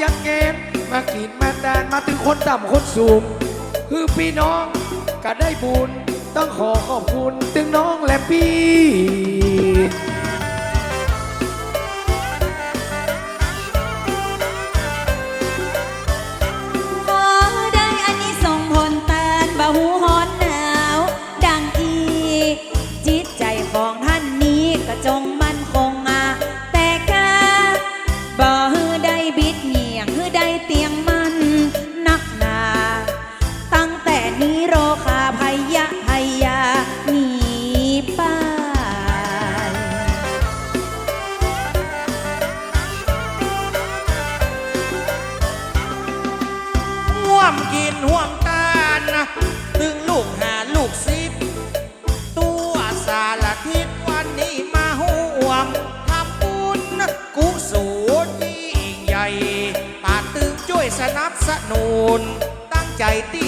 จะเกมมากินมาแดนมาถึงคนต่ำคนสูง คือพี่น้องก็ได้บุญ ต้องขอขอบคุณถึงน้องและพี่ นูนตั้งใจตี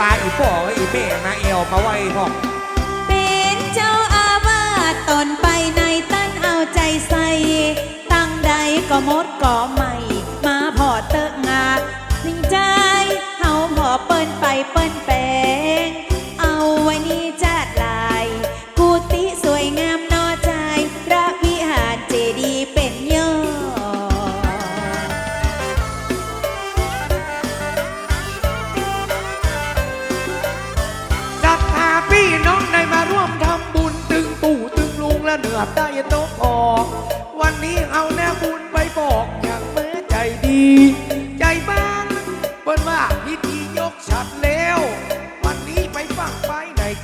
ปลาอีป่ออีเม่มาเอวมาไว้ห้องเป็นเจ้าอาวาสตนไปในตั้นเอาใจใส่ ตั้งใดก็มดก็ม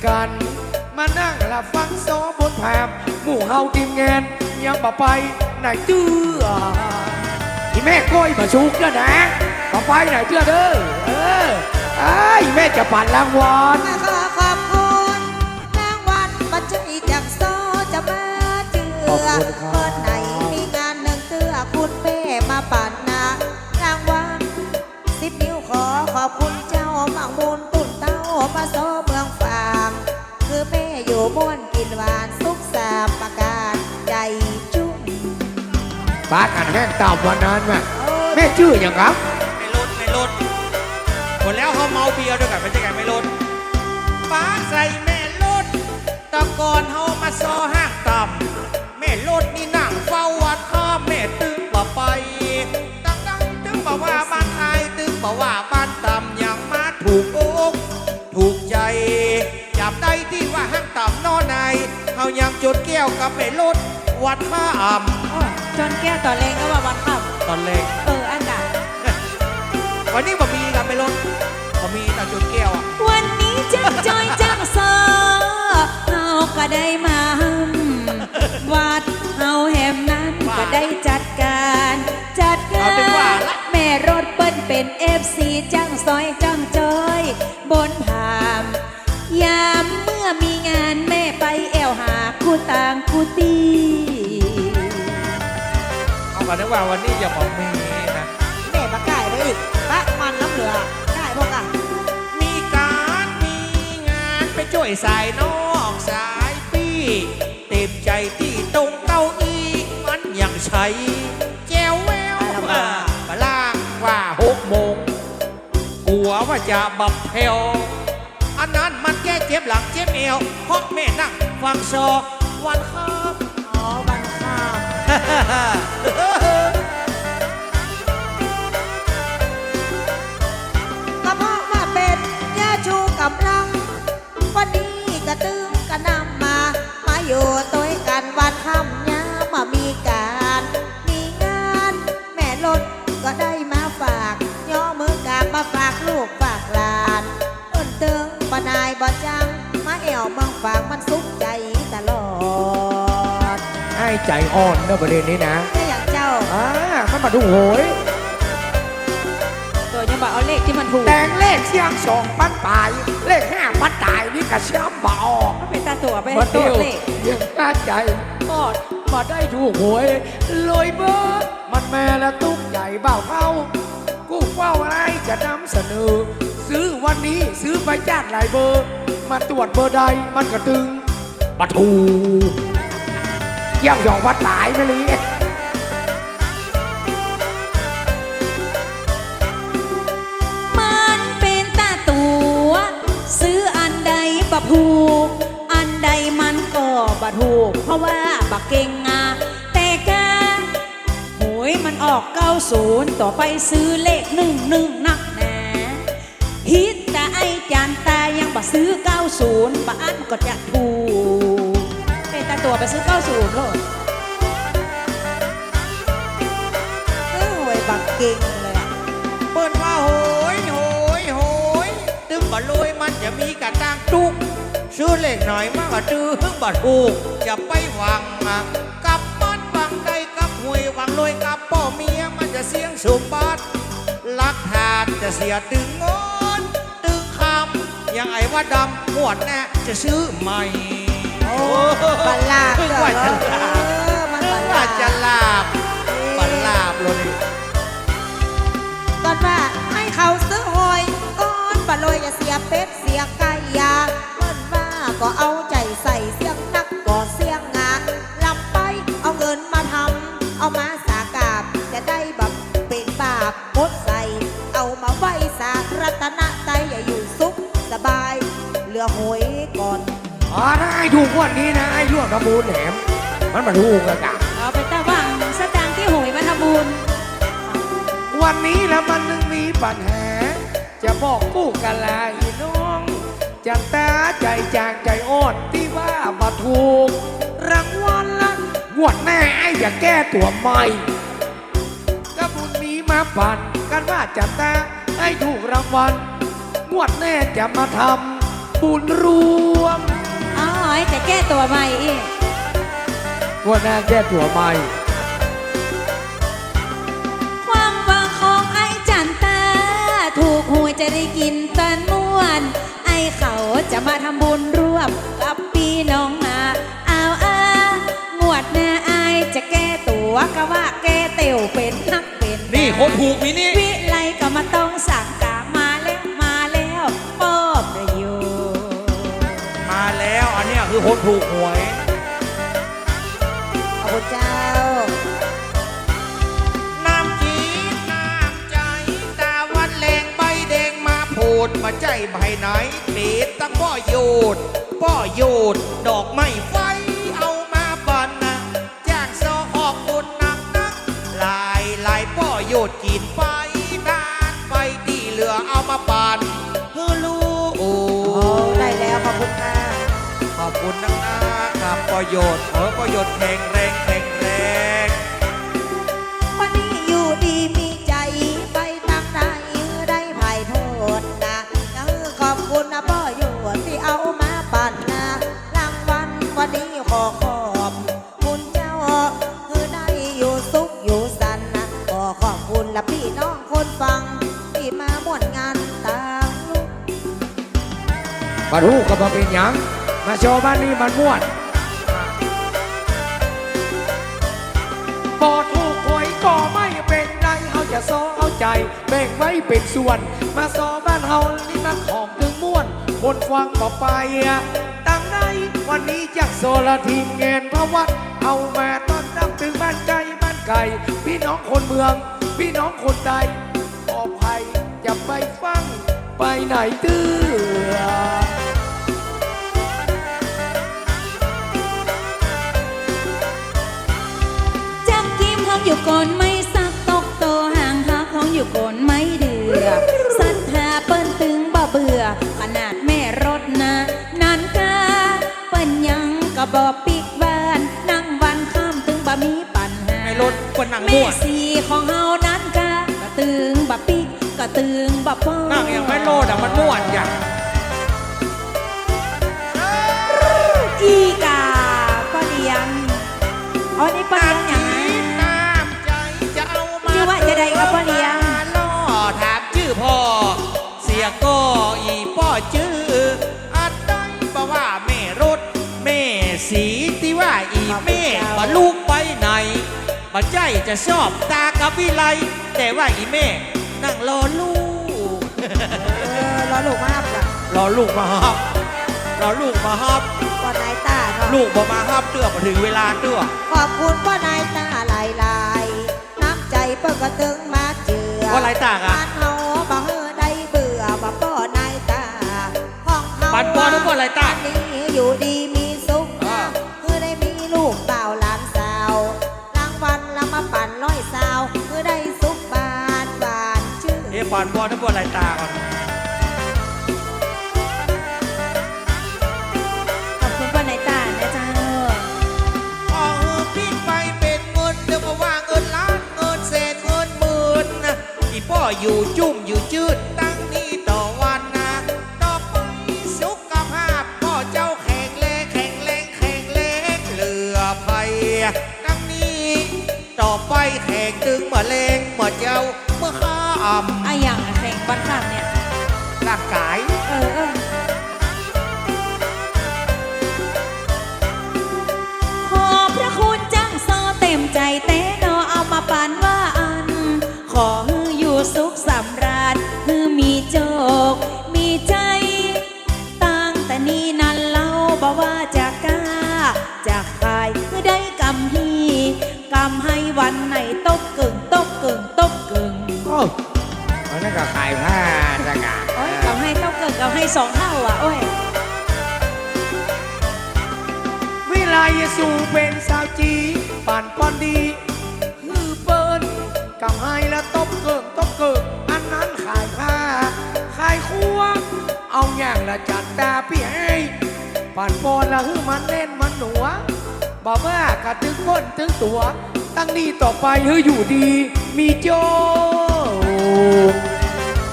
กัน มานั่งละฟังโซบนแผมหมู่เฮาทีมงานยังบ่ไปไหนเตื้อที่แม่ก้อยมาชุกแล้วนะบ่ไปไหนเตื้อเด้อเออไอ้ายแม่จะปั่นรางวัลขอขอบคุณรางวัลปัจจัยจากโซจะมาเจือขอบคุณครับเปิดไหนมีงานหนึ่งเตื้อคุณเป้มาปั่นนารางวัลสิบนิ้วขอขอบคุณเจ้าหมักมูลตุ่นเต้ามาโซเม่วนกินหวานสุขสามประการใจจุ้มป้ากันแห้งตามวันนั้นแม่แม่ชื่ออย่างครับไม่ลดไม่ลดหมดแล้วเขาเมาเบียร์ด้วยกันเป็นยังไงไม่ลดฟ้าใส่แม่ลดตะกอนเฮามาซอห้างต่ำแม่ลดนี่นั่งเฝ้าวัดข้ามแม่ตึงบ่ไปตั้งตั้งตึงบอกว่าบ้านไทยตึงบอกว่าบ้านต่ำยังมาถูกอกถูกใจจับได้ที่ว่าห้างต่ำนอนในเขายังจุดแก้วกับแม่ลดวัดข้ามจนแก้วต่อเลงก็ว่าวันขับตอนเลงเอออันดับวันนี้บ่มีครับไม่ลดบ่มีแต่จุดแก้วอะวันนี้จังจอยจังซอเฮาก็ได้มาหำวัดเฮาแหมนั้นก็ได้จัดการ จัดกาเอาเป็นว่ารแม่รถเปิ้นเป็นเอฟซีจังซอยจังจอย บนผาม ยามเมื่อมีงานแม่ไปแอวหาคู่ต่างคู่ตีเอากันได้ว่าวันนี้อย่าบอกแม่นะแม่มาไก่เลยปะมันน้ำเหลือได้พวกอะมีการมีงานไปช่วยสายนอกสายปีเต็มใจที่ตรงเก้าอี้มันยังใช้แจวแววมาลางว่าหกโมงกลัวว่าจะบับเพล เจ็บหลังเจ็บเอวเพราะแม่นั่งฟังโซวันข้าบอ๋อวันข้ามก็เพราะว่าเป็นยาชูกำลัง วันนี้กระตึงกระนำมา มาอยู่ตัว ให้ใจอ่อนเนอะประเด็นนี้นะแค่อย่างเจ้า อ่ามันมาดูโหย ตัวยังบอกเอาเลขที่มันถูกแต่งเลขเสียงสองปันตาย เลขห้าปันตายนี่กระช้ำบ่ออกก็เป็นตาตัวไปมาตัเดีวยวเลขยังกล้าใจทอดมาได้ถูกหวยลอยเบิร์ดมันแม่และตุ๊กใหญ่เบาเข้ากูเฝ้าอะไรจะนำเสนอ ซื้อวันนี้ซื้อไปจาดหลายเบอร์ มาตรวจเบอร์ใดมันกระตึงปะทู ย่างยองวัดหลายไม่ลีมันเป็นตาตัว ซื้ออันใดบะผูก อันใดมันก็บะถูก เพราะว่าบักเก่งงาแต่กาหวยมันออกเก้าศูนย์ต่อไปซื้อเลขหนึ่งหนึ่งนักแหนาฮิตแต่ไอจานตายังบ่ซื้อเก้าศูนย์บะอันก็จะถูก ไปซื้อเก้าศูนย์โลดเออหวยบักเก่งเลยอะเปิ้นว่าโหยโหยโหยตึงบ่ลอยมันจะมีกระตังตุกซื้อเล็กหน่อยมากกว่าตื้อหึ่งบ่ถูกจะไปหวังอะกับมันหวังใดกับหวยหวังลอยกับพ่อเมียมันจะเสียงสมบัติลักทานจะเสียตึงงอนตึงคำยังไอ้ว่าดำหมวดแน่จะซื้อใหม่ บัลลาบเพิ่งเหรอว่าจะเอลาบอมันบังลว่าบจะลาบบัลลาบเลยตอนว่าให้เขาซื้อหอยก่อนบะลอยจะเสียเป็ดเส นี้นะไอ้ร่วงกระมูลแหมมันมาถูกอะกะเอาไปตาว่างสตางค์ที่หวยมาทำบุญวันนี้แล้วมันนึงมีปัญหา จะบอกกู้กันลาอีน้องจะตาใจจางใจอ่อนที่ว่ามาถูกรางวัลละงวดแน่ไอ้อย่าแก้ตัวใหม่ก็บุญนี้มาปั่นกันว่าจะตาไอ้ถูกรางวัลงวดแน่จะมาทำบุญรวม อ๋อไอ้แต่แก้ตัวใหม่อีกงวดแน่แก้ตัวใหม่ ความหวังของไอ้จันตา ถูกหวยจะได้กินตันม่วน ไอ้เขาจะมาทำบุญร่วมกับพี่น้องนาเอาอางวดหน้าไอ้จะแก้ตัวก็ว่าแก้เตียวเป็นนักเป็นนี่คนถูกมีนี่ วิไลก็มาต้อง คนถูกหวยขอบคุณเจ้า น้ำจีนน้ำใจตาวันแรงใบแดงมาพูดมาใจใบไหนเด็ดตั้งป้อโยดป้อโยดดอกไม้ไฟเอามาบันนะจ้างโซออกบุญนักนักลายลายป้อโยดกินไป คุณนักนะครับประโยชน์ขอให้ประโยชน์แข็งแรงแข็งแรงวันนี้อยู่ดีมีใจไปทางไหนได้ไผ่โทษนะยังขอบคุณนะพ่ออยู่ที่เอามาปั่นนะรางวัลวันนี้ขอขอบคุณเจ้าคือได้อยู่สุขอยู่สันนะขอขอบคุณและพี่น้องคนฟังที่มาม่วนงานต่างลูกมาถูกก็มาเป็นหยัง มาโชว์บ้านนี้มันม่วนพอถูกหวยก็ไม่เป็นไรเอาจะซอเอาใจแบ่งไว้เป็นส่วน มาซอบ้านเฮานี่มันของถึงม่วน คนฟังต่อไปอะตั้งในวันนี้จากโซลาทีมเงินพระวัดเอามาต้อนรับถึงบ้านไกลบ้านไก่พี่น้องคนเมือง พี่น้องคนใดขอภัยจะไปฟังไปไหนเตื้อ องอยู่ก่อนไม่สักตกโตห่างหักห้องอยู่ก่อนไม่เดือสัทธาเปิ้นตึงบ่เบื่อ ขนาดแม่รถนะนันกาเปิ้นยังก็บ่ปิกบ้านนั่งวันข้ามตึงบ่มีปัญหาไม่รถคนหนังแม่ม่วนสีของเฮานั้นกะกะตึงบะปิกกะตึงบะป้อ นั่งอย่างไม่โลดอะมันม่วนอย่างอีกาป้าเลี้ยงอ๋อนี่ป้าเลี้ยงอย่าง มาชื่อว่าจะได้ครับพ่อเลี้ยงล่อถามชื่อพ่อ เสียก็อีพ่อชื่ออันใดบอกว่าแม่รถ แม่สีที่ว่าอีแม่มาลูกไปไหนมาใจจะชอบตากับวิไลแต่ว่าอีแม่ นั่งรอลูกเออรอลูกมาจ้ะรอลูกมาฮับรอลูกมาฮับพ่อนายตาเนาะลูกบ่มาฮับเตื้อมาถึงเวลาเตื้อขอบคุณพ่อนายตาหลาย ปิ้นก็ตึงมาเจือว่าไรต่างอะบ้านเฮาบ่เฮอได้เบื่อบ่ป้อนายตาห้องเฮาบ้านพ่อทุกคนไรต่างบ้นนี้อยู่ดีมีสุขอ่าคือได้มีลูกเต่าวหลานสาวรางวัลละมาปั่นร้อยสาวคือได้สุขบานบานชื่อเอ๊ะบอลบอลทั้งบอลไรตาก่อน อีพ่ออยู่จุ่มอยู่จืดตั้งนี้ต่อวันนะต่อไปสุขภาพพ่อเจ้าแข็งแรงแข็งแรงแข็งแรงเหลือไปตั้งนี้ ต่อไปแข่งตึงเมื่อเลงเมื่อเจ้าเมื่อข้ามอะอย่างอะแข่งบ้านข้างเนี่ยร่างกาย สองเท่าอะ โอ้ย วิไลสู่เป็นสาวจีป่านปอนดีคือเปิ้นกำให้แล้วตบเกิงตบเกิงอันนั้นขายผ้า ขายคัวเอาอย่างละจัดตาพี่ให้ป่านปอนละฮือมันเล่นมันหนัวบอกว่ากระตึงก้นตึงตัว ตั้งนี้ต่อไปฮืออยู่ดี มีโจ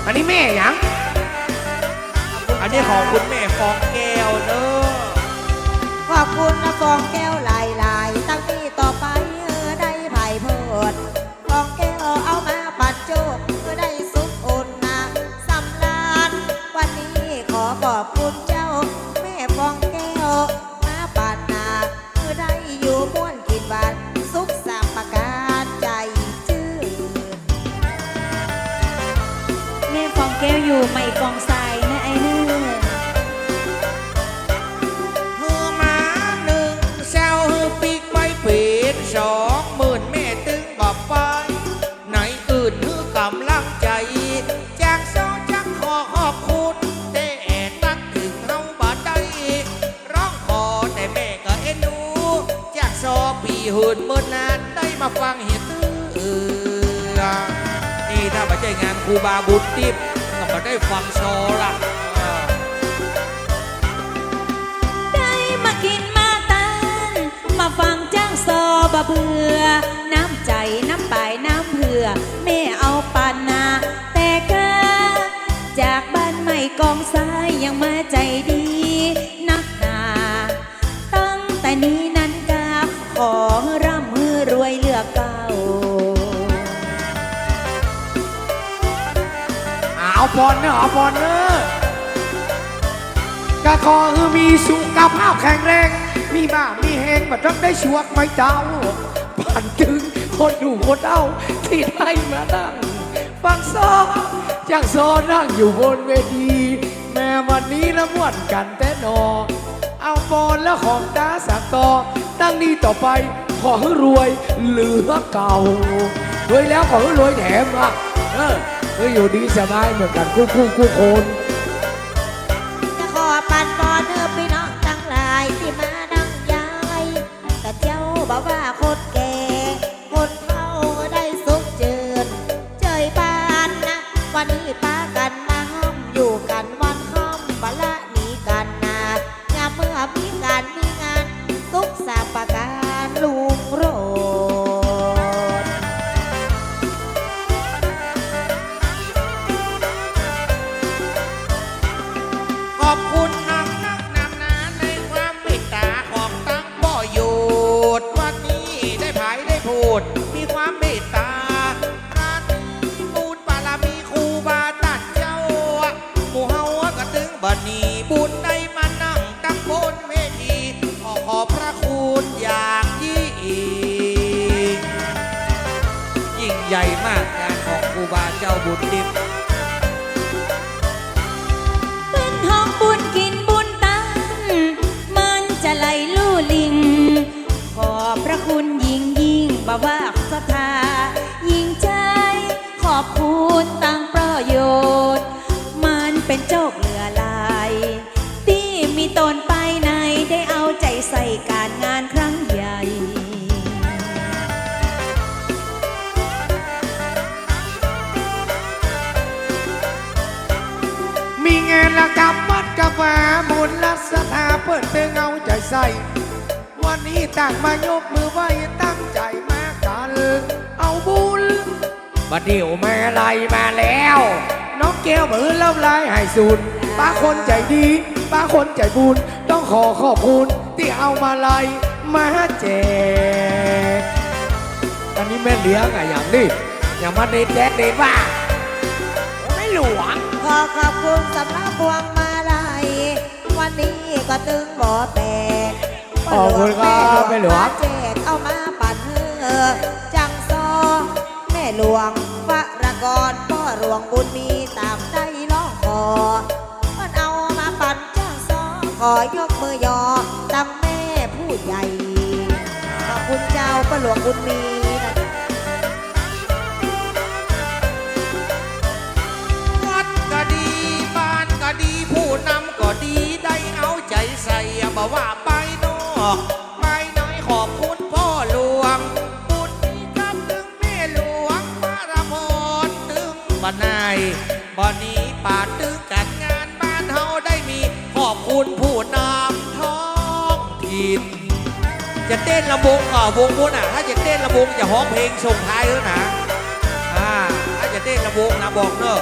อันนี้แม่ยัง อันนี้ของคุณแม่ฟองแก้วเนอะขอบคุณนะฟองแก้วหลาีหืนเมื่อนานได้มาฟังเหตื้อนี่ถ้าไม่ใช่งานครูบาบุญทิพย์ก็มาได้ฟังโซละได้มากินมาตานมาฟังจ้างซอบะเบื่อ น้ำใจน้ำปลายน้ำเผื่อแม่เอาปานนา แต่กาจากบ้านใหม่กองทรายยังมาใจดี นักหนา ตั้งแต่นี้ เอเก่าเอาบอลเนอะเอาบอลเนอะกะขอคือมีสุขภาพแข็งแรง มีบ้ามีเฮงมาต้องได้ชวกไม่เจ้าผ่านถึงคนดูคนเอาที่ได้มานั่งฟังซอจังซอนั่งอยู่บนเวที แม้วันนี้ละม่วนกันแต่นอ เอาบอลแล้วของตาสักต่อตั้งนี้ต่อไป ขอให้รวยเหลือเก่ารวยแล้วขอให้รวยแถมอะเออเฮ้ยอยู่ดีสบายเหมือนกันคู่คู่คู่คน ติบเป็นห้องบุญกินบุญตังมันจะไหลลู่ลิง ขอบพระคุณยิ่งยิ่งบ่ว่าศรัทธายิ่งใจขอบคุณตั้ง วัดกาแฟบุญรัศธาเปิดเตืองเอาใจใส่ วันนี้ต่างมายกมือไหว้ตั้งใจมากัน เอาบุญบัดเดี๋ยวแม่ไล่มาแล้ว น้องแก้วมือเล่าลายให้สุดป้าคนใจดีป้าคนใจบุญต้องขอขอบคุณที่เอามาไล่มาแจกอันนี้แม่เลี้ยงอะอย่างนี้อย่างมาเด็ดแดดเด็ดว่าไม่หลวง ขอขอบคุณสำหรับพวงมาลัย วันนี้ก็ตึงบ่อแตกขอบคุณครับแม่หลวงมาแจกเอามาปั่นเออจังซอ แม่หลวงวรกรพ่อหลวงบุญมีตามได้ร้องขอมันเอามาปั่นจังซอ ขอยกมือยอตั้งแม่ผู้ใหญ่ ขอบคุณเจ้าพ่อหลวงบุญมี ใส่บ่ว่าไปนอกไปน้อยขอบคุณพ่อหลวงบุญนี้ครับถึงแม่หลวงมารพรถึงบ้านนายบ่นี้ป่าดตึงกันงานบ้านเฮาได้มีขอบคุณผู้นำท้องถิ่นจะเต้นระวงก่อวงบุญอะ ถ้าจะเต้นระวงจะฮ้องเพลงส่งท้ายเออนะอ่าถ้าจะเต้นระวงนะบอกเนอะ